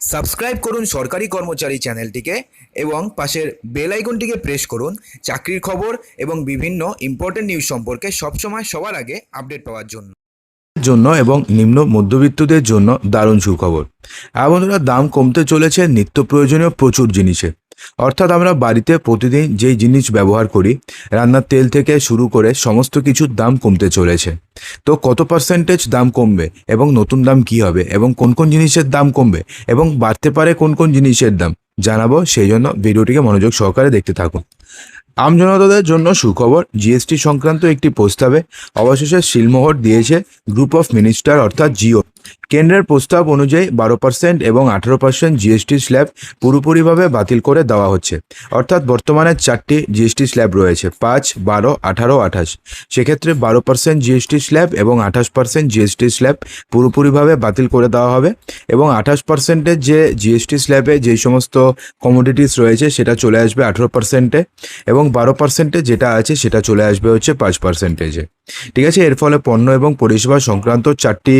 Subscribe করুন সরকারি কর্মচারী চ্যানেলটিকে এবং পাশের বেল আইকনটিকে প্রেস করুন চাকরির খবর এবং বিভিন্ন ইম্পর্টেন্ট নিউজ সম্পর্কে সবসময় সবার আগে আপডেট পাওয়ার জন্য। জন্য এবং নিম্ন মধ্যবিত্তদের জন্য দারুণ সুখবর। আর বন্ধুরা, দাম কমতে চলেছে, নিত্য প্রয়োজনীয় প্রচুর জিনিসে অর্থাৎ আমরা বাড়িতে প্রতিদিন যেই জিনিস ব্যবহার করি, রান্নার তেল থেকে শুরু করে সমস্ত কিছুর দাম কমতে চলেছে। তো কত পার্সেন্টেজ দাম কমবে এবং নতুন দাম কি হবে এবং কোন কোন জিনিসের দাম কমবে এবং বাড়তে পারে কোন কোন জিনিসের দাম জানাব, সেই জন্য ভিডিওটিকে মনোযোগ সহকারে দেখতে থাকুন। আমজনতাদের জন্য সুখবর জিএসটি সংক্রান্ত একটি প্রস্তাবে অবশেষে শিলমোহর দিয়েছে গ্রুপ অফ মিনিস্টার অর্থাৎ জিও কেন্দ্রের প্রস্তাব অনুযায়ী বারো পার্সেন্ট এবং আঠারো পার্সেন্ট জিএসটি স্ল্যাব পুরোপুরিভাবে বাতিল করে দেওয়া হচ্ছে। অর্থাৎ বর্তমানে চারটি জিএসটি স্ল্যাব রয়েছে, পাঁচ, বারো, আঠারো, আঠাশ। সেক্ষেত্রে বারো পার্সেন্ট জিএসটি স্ল্যাব এবং আঠাশ পার্সেন্ট জিএসটি স্ল্যাব পুরোপুরিভাবে বাতিল করে দেওয়া হবে এবং আঠাশ পার্সেন্টের যে জিএসটি স্ল্যাবে যেই সমস্ত কমোডিটিস রয়েছে সেটা চলে আসবে আঠেরো পার্সেন্টে এবং বারো পার্সেন্টে যেটা আছে সেটা চলে আসবে হচ্ছে পাঁচ পার্সেন্টেজে ঠিক আছে? এর ফলে পণ্য এবং পরিষেবা সংক্রান্ত চারটি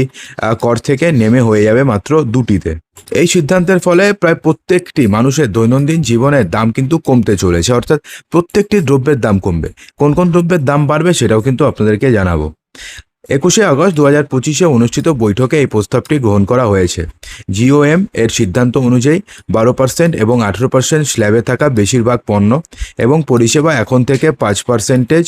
কর থেকে নেমে হয়ে যাবে মাত্র দুটিতে। এই সিদ্ধান্তের ফলে প্রায় প্রত্যেকটি মানুষের দৈনন্দিন জীবনের দাম কিন্তু কমতে চলেছে। অর্থাৎ প্রত্যেকটি দ্রব্যের দাম কমবে। কোন কোন দ্রব্যের দাম বাড়বে সেটাও কিন্তু আপনাদেরকে জানাব। একুশে আগস্ট দু হাজার পঁচিশে অনুষ্ঠিত বৈঠকে এই প্রস্তাবটি গ্রহণ করা হয়েছে। জিওএম এর সিদ্ধান্ত অনুযায়ী বারো পার্সেন্ট এবং আঠেরো পার্সেন্ট স্ল্যাবে থাকা বেশিরভাগ পণ্য এবং পরিষেবা এখন থেকে পাঁচ পার্সেন্টেজ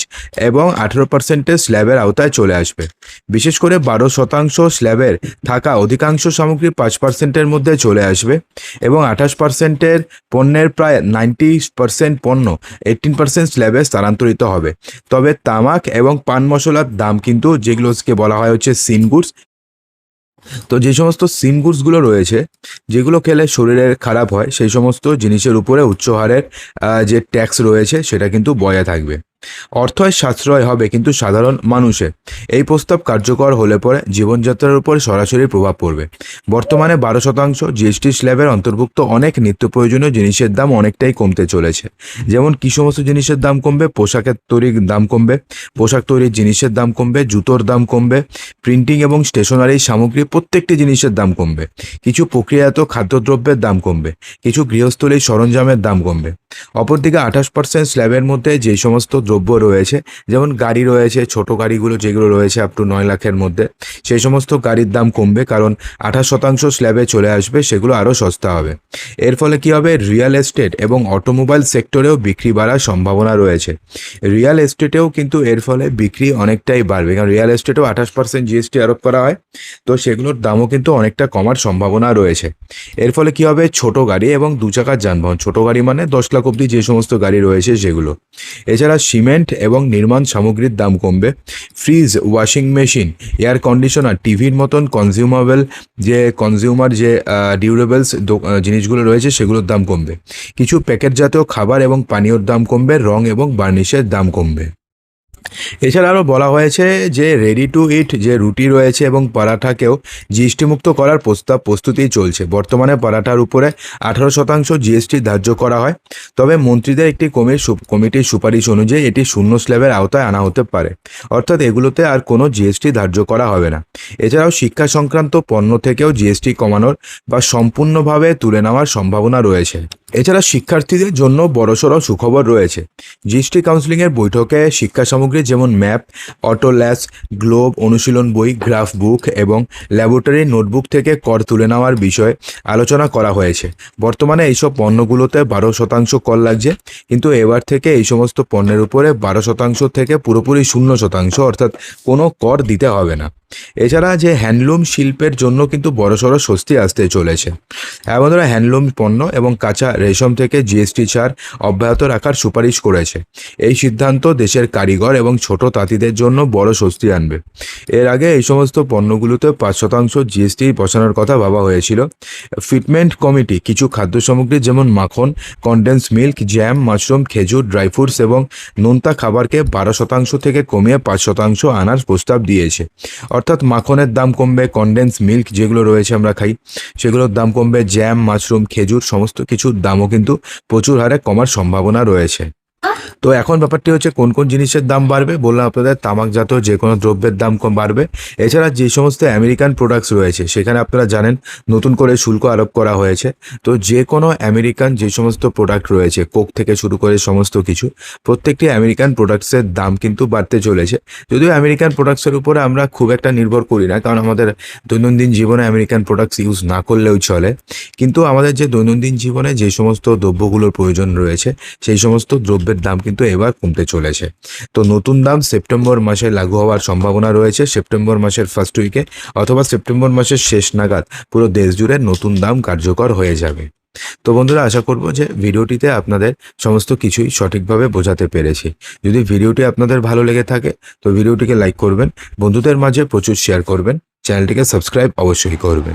এবং আঠেরো পার্সেন্টেজ স্ল্যাবের আওতায় চলে আসবে। বিশেষ করে বারো শতাংশ স্ল্যাবের থাকা অধিকাংশ সামগ্রী পাঁচ পার্সেন্টের মধ্যে চলে আসবে এবং আঠাশ পার্সেন্টের পণ্যের প্রায় নাইনটি পার্সেন্ট পণ্য এইটিন পার্সেন্ট স্ল্যাবে স্থানান্তরিত হবে। তবে তামাক এবং পান মশলার দাম কিন্তু যেগুলোকে বলা হয় হচ্ছে সিন গুডস তো যে সমস্ত সিন গুডসগুলো রয়েছে, যেগুলো খেলে শরীরের খারাপ হয়, সেই সমস্ত জিনিসের উপরে উচ্চ হারের যে ট্যাক্স রয়েছে, সেটা কিন্তু বজায় থাকবে। অর্থের সাশ্রয় হবে কিন্তু সাধারণ মানুষের এই প্রস্তাব কার্যকর হলে পরে জীবনযাত্রার উপর সরাসরি প্রভাব পড়বে। বর্তমানে বারো শতাংশ জিএসটি স্ল্যাবের অন্তর্ভুক্ত অনেক নিত্য প্রয়োজনীয় জিনিসের দাম অনেকটাই কমতে চলেছে। যেমন কি সমস্ত জিনিসের দাম কমবে? পোশাকের তৈরির দাম কমবে। পোশাক তৈরির জিনিসের দাম কমবে। জুতোর দাম কমবে। প্রিন্টিং এবং স্টেশনারি সামগ্রী প্রত্যেকটি জিনিসের দাম কমবে। কিছু প্রক্রিয়াজাত খাদ্যদ্রব্যের দাম কমবে। কিছু গৃহস্থলীর সরঞ্জামের দাম কমবে। অপরদিকে আঠাশ পার্সেন্ট স্ল্যাবের মধ্যে যে সমস্ত দ্রব্য রয়েছে, যেমন গাড়ি রয়েছে, ছোট গাড়িগুলো যেগুলো রয়েছে আপ টু নয় লাখের মধ্যে, সেই সমস্ত গাড়ির দাম কমবে কারণ আঠাশ শতাংশ স্ল্যাবে চলে আসবে, সেগুলো আরও সস্তা হবে। এর ফলে কি হবে? রিয়েল এস্টেট এবং অটোমোবাইল সেক্টরেও বিক্রি বাড়ার সম্ভাবনা রয়েছে। রিয়েল এস্টেটেও কিন্তু এর ফলে বিক্রি অনেকটাই বাড়বে, কারণ রিয়েল এস্টেটেও আঠাশ পার্সেন্ট জিএসটি আরোপ করা হয়, তো সেগুলোর দামও কিন্তু অনেকটা কমার সম্ভাবনা রয়েছে। এর ফলে কি হবে? ছোট গাড়ি এবং দু চাকার যানবাহন, ছোট গাড়ি মানে দশ লাখ অব্দি যে সমস্ত গাড়ি রয়েছে সেগুলো। এছাড়া সিমেন্ট এবং নির্মাণ সামগ্রীর দাম কমবে। Fridge, washing machine, air conditioner, টিভির মতন কনজিউমাবেল যে কনজিউমার যে ডিউরেবলস জিনিসগুলো রয়েছে সেগুলোর দাম কমবে। কিছু প্যাকেটজাত খাবার এবং পানীয়র দাম কমবে, রং এবং বার্নিশের দাম কমবে। এছাড়া আরও বলা হয়েছে যে রেডি টু ইট যে রুটি রয়েছে এবং পরাঠাকেও জিএসটি মুক্ত করার প্রস্তাব প্রস্তুতি চলছে। বর্তমানে পরাঠার উপরে আঠারো শতাংশ জিএসটি ধার্য করা হয়। তবে মন্ত্রীদের একটি কমির কমিটির সুপারিশ অনুযায়ী এটি শূন্য স্ল্যাবের আওতায় আনা হতে পারে। অর্থাৎ এগুলোতে আর কোনো জিএসটি ধার্য করা হবে না। এছাড়াও শিক্ষা সংক্রান্ত পণ্য থেকেও জিএসটি কমানোর বা সম্পূর্ণভাবে তুলে নেওয়ার সম্ভাবনা রয়েছে। এছাড়া শিক্ষার্থীদের জন্য বড়সড় সুখবর রয়েছে। জিএসটি কাউন্সিলিংয়ের বৈঠকে শিক্ষা সামগ্রী যেমন ম্যাপ অটো ল্যাস গ্লোব, অনুশীলন বই, গ্রাফ বুক এবং ল্যাবরেটরি নোটবুক থেকে কর তুলে নেওয়ার বিষয়ে আলোচনা করা হয়েছে। বর্তমানে এইসব পণ্যগুলোতে বারো শতাংশ কর লাগছে, কিন্তু এবার থেকে এই সমস্ত পণ্যের উপরে বারো শতাংশ থেকে পুরোপুরি শূন্য শতাংশ, অর্থাৎ কোনো কর দিতে হবে না। এছাড়া যে হ্যান্ডলুম শিল্পের জন্য কিন্তু বড়সড় স্বস্তি আসতে চলেছে। এবং ধরো হ্যান্ডলুম পণ্য এবং কাঁচা রেশম থেকে জিএসটি ছাড় অব্যাহত রাখার সুপারিশ করেছে। এই সিদ্ধান্ত দেশের কারিগর এবং ছোট তাঁতিদের জন্য বড় স্বস্তি আনবে। এর আগে এই সমস্ত পণ্যগুলোতে পাঁচ শতাংশ জিএসটি বসানোর কথা ভাবা হয়েছিল। ফিটমেন্ট কমিটি কিছু খাদ্য সামগ্রী যেমন মাখন, কনডেন্স মিল্ক, জ্যাম, মাশরুম, খেজুর, ড্রাই ফ্রুটস এবং নোনতা খাবারকে বারো শতাংশ থেকে কমিয়ে পাঁচ শতাংশ আনার প্রস্তাব দিয়েছে। অর্থাৎ মাখনের দাম কমবে কনডেন্স মিল্ক যেগুলো রয়েছে আমরা খাই, সেগুলোর দাম কমবে জ্যাম মাশরুম খেজুর, সমস্ত কিছুর দামও কিন্তু প্রচুর হারে কমার সম্ভাবনা রয়েছে। তো এখন ব্যাপারটি হচ্ছে কোন কোন জিনিসের দাম বাড়বে? বললাম আপনাদের তামাকজাত যে কোনো দ্রব্যের দাম কম বাড়বে। এছাড়া যে সমস্ত আমেরিকান প্রোডাক্টস রয়েছে, সেখানে আপনারা জানেন নতুন করে শুল্ক আরোপ করা হয়েছে। তো যে কোনো আমেরিকান যে সমস্ত প্রোডাক্ট রয়েছে, কোক থেকে শুরু করে সমস্ত কিছু, প্রত্যেকটি আমেরিকান প্রোডাক্টসের দাম কিন্তু বাড়তে চলেছে। যদিও আমেরিকান প্রোডাক্টসের উপরে আমরা খুব একটা নির্ভর করি না, কারণ আমাদের দৈনন্দিন জীবনে আমেরিকান প্রোডাক্টস ইউজ না করলেও চলে। কিন্তু আমাদের যে দৈনন্দিন জীবনে যে সমস্ত দ্রব্যগুলোর প্রয়োজন রয়েছে, সেই সমস্ত দ্রব্যের দাম কিন্তু এবার কমতে চলেছে। তো নতুন দাম সেপ্টেম্বর মাসে লাগু হওয়ার সম্ভাবনা রয়েছে। সেপ্টেম্বর মাসের ফার্স্ট উইকে অথবা সেপ্টেম্বর মাসের শেষ নাগাদ পুরো দেশ জুড়ে নতুন দাম কার্যকর হয়ে যাবে। তো বন্ধুরা, আশা করব যে ভিডিওটিতে আপনাদের সমস্ত কিছুই সঠিকভাবে বোঝাতে পেরেছি। যদি ভিডিওটি আপনাদের ভালো লেগে থাকে, তো ভিডিওটিকে লাইক করবেন, বন্ধুদের মাঝে প্রচুর শেয়ার করবেন, চ্যানেলটিকে সাবস্ক্রাইব অবশ্যই করবেন।